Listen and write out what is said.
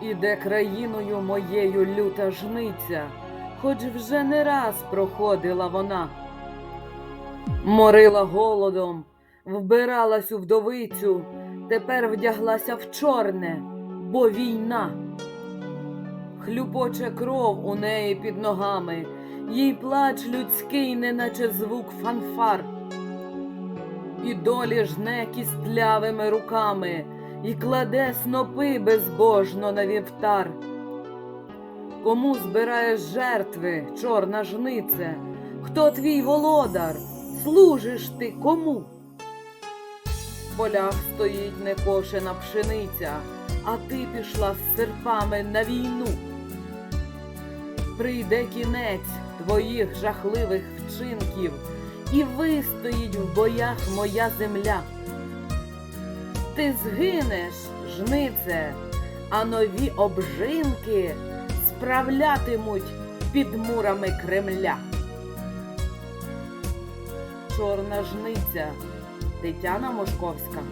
Іде країною моєю люта жниця, хоч вже не раз проходила вона. Морила голодом, вбиралась у вдовицю, тепер вдяглася в чорне, бо війна. Хлюпоче кров у неї під ногами, їй плач людський, неначе звук фанфар. І долі жне кістлявими руками, і кладе снопи безбожно на вівтар. Кому збираєш жертви, чорна жнице? Хто твій володар? Служиш ти кому? В полях стоїть некошена пшениця, а ти пішла з серпами на війну. Прийде кінець твоїх жахливих вчинків, і вистоїть в боях моя земля. Ти згинеш, жнице, а нові обжинки справлятимуть під мурами Кремля. Чорна жниця Тетяна Мошковська.